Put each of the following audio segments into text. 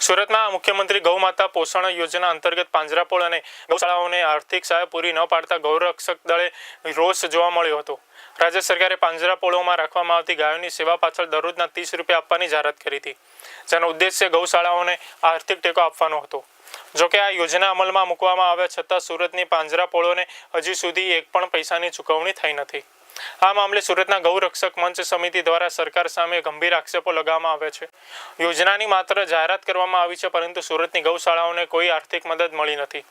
સુરતમાં મુખ્યમંત્રી ગૌમાતા પોષણ યોજના અંતર્ગત પાંજરાપોળ અને ગૌશાળાઓને આર્થિક સહાય પૂરી ન પાડતા ગૌરક્ષક દળે રોષ જોવા મળ્યો હતો. રાજ્ય સરકારે પાંજરાપોળોમાં રાખવામાં આવતી ગાયોની સેવા પાછળ દરરોજના ત્રીસ રૂપિયા આપવાની જાહેરાત કરી હતી, જેનો ઉદ્દેશ્ય ગૌશાળાઓને આર્થિક ટેકો આપવાનો હતો. જોકે આ યોજના અમલમાં મૂકવામાં આવ્યા છતાં સુરતની પાંજરાપોળોને હજી સુધી એક પણ પૈસાની ચૂકવણી થઈ નથી. આ મામલે સુરતના ગૌરક્ષક મંચ સમિતિ દ્વારા સરકાર સામે ગંભીર આક્ષેપો લગાવવામાં આવ્યા છે. યોજનાની માત્ર જાહેરાત કરવામાં આવી છે, પરંતુ સુરતની ગૌશાળાઓને કોઈ આર્થિક મદદ મળી નથી.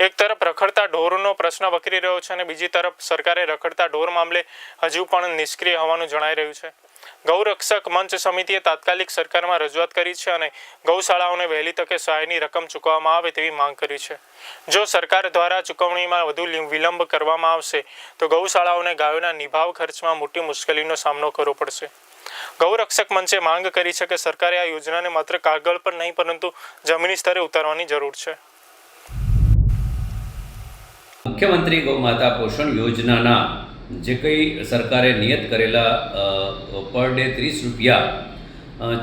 એક તરફ રખડતા ઢોરનો પ્રશ્ન વકરી રહ્યો છે અને બીજી તરફ સરકારે રખડતા ઢોર મામલે હજુ પણ નિષ્ક્રિય હોવાનું જણાઈ રહ્યું છે. ગૌરક્ષક મંચ સમિતિએ તાત્કાલિક સરકારમાં રજૂઆત કરી છે અને ગૌશાળાઓને વહેલી તકે સહાયની રકમ ચૂકવવામાં આવે તેવી માંગ કરી છે. જો સરકાર દ્વારા ચૂકવણીમાં વધુ વિલંબ કરવામાં આવશે, તો ગૌશાળાઓને ગાયોના નિભાવ ખર્ચમાં મોટી મુશ્કેલીનો સામનો કરવો પડશે. ગૌરક્ષક મંચે માંગ કરી છે કે સરકારે આ યોજનાને માત્ર કાગળ પર નહીં, પરંતુ જમીની સ્તરે ઉતારવાની જરૂર છે. મુખ્યમંત્રી ગૌ, માતા પોષણ યોજનાના જે કંઈ સરકારે નિયત કરેલા પર ડે ત્રીસ રૂપિયા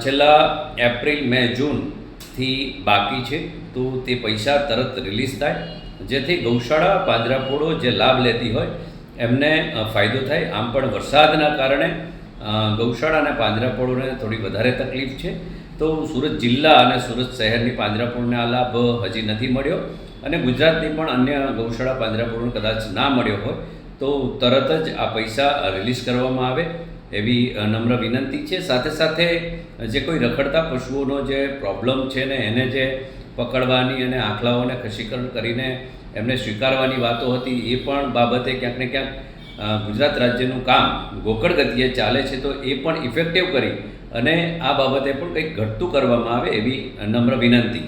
છેલ્લા એપ્રિલ, મે જૂનથી બાકી છે, તો તે પૈસા તરત રિલીઝ થાય. જેથી ગૌશાળા, પાંજરાપોળો જે લાભ લેતી હોય, એમને ફાયદો થાય. આમ પણ વરસાદના કારણે ગૌશાળા અને પાંજરાપોળોને થોડી વધારે તકલીફ છે. તો સુરત જિલ્લા અને સુરત શહેરની પાંજરાપોળને આ લાભ હજી નથી મળ્યો. અને ગુજરાતની પણ અન્ય ગૌશાળા, પાંજરાપોળને કદાચ ના મળ્યો હોય તો તરત જ આ પૈસા રિલીઝ કરવામાં આવે એવી નમ્ર વિનંતી છે. સાથે સાથે જે કોઈ રખડતા પશુઓનો જે પ્રોબ્લેમ છે ને, એને જે પકડવાની અને આંખલાઓને ખસીકરણ કરીને એમને સ્વીકારવાની વાતો હતી, એ પણ બાબતે ક્યાંક ને ક્યાંક ગુજરાત રાજ્યનું કામ ગોકળ ગતિએ ચાલે છે, તો એ પણ ઇફેક્ટિવ કરી અને આ બાબતે પણ કંઈક ઘટતું કરવામાં આવે એવી નમ્ર વિનંતી.